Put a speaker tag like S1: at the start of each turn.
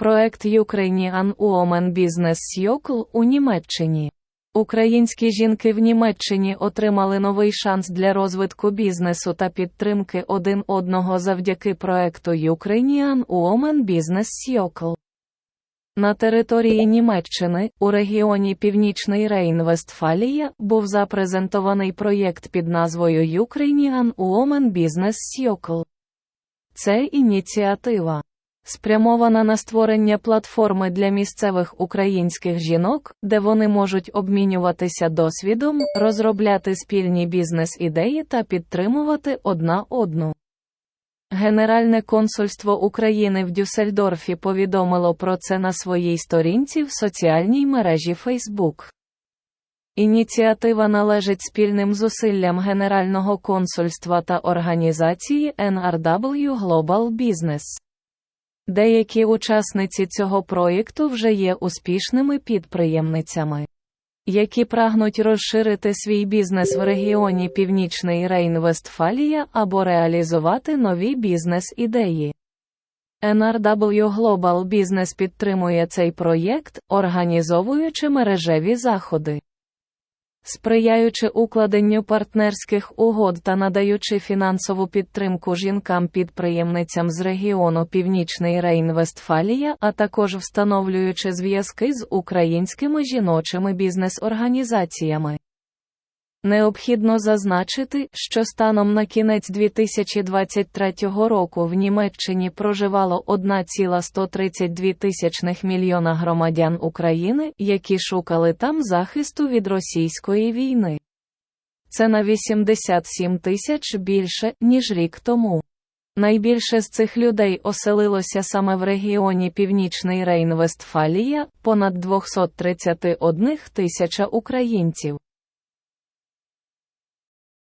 S1: Проект Ukrainian Women Business Circle у Німеччині. Українські жінки в Німеччині отримали новий шанс для розвитку бізнесу та підтримки один одного завдяки проекту Ukrainian Women Business Circle. На території Німеччини, у регіоні Північний Рейн-Вестфалія, був запрезентований проєкт під назвою Ukrainian Women Business Circle. Це ініціатива, спрямована на створення платформи для місцевих українських жінок, де вони можуть обмінюватися досвідом, розробляти спільні бізнес-ідеї та підтримувати одна одну. Генеральне консульство України в Дюссельдорфі повідомило про це на своїй сторінці в соціальній мережі Facebook. Ініціатива належить спільним зусиллям Генерального консульства та організації NRW Global Business. Деякі учасниці цього проєкту вже є успішними підприємницями, які прагнуть розширити свій бізнес в регіоні Північний Рейн-Вестфалія або реалізувати нові бізнес-ідеї. NRW Global Business підтримує цей проєкт, організовуючи мережеві заходи. Сприяючи укладенню партнерських угод та надаючи фінансову підтримку жінкам-підприємницям з регіону Північний Рейн-Вестфалія, а також встановлюючи зв'язки з українськими жіночими бізнес-організаціями. Необхідно зазначити, що станом на кінець 2023 року в Німеччині проживало 1,132 тисячних мільйона громадян України, які шукали там захисту від російської війни. Це на 87 тисяч більше, ніж рік тому. Найбільше з цих людей оселилося саме в регіоні Північний Рейн-Вестфалія, понад 231 тисяча українців.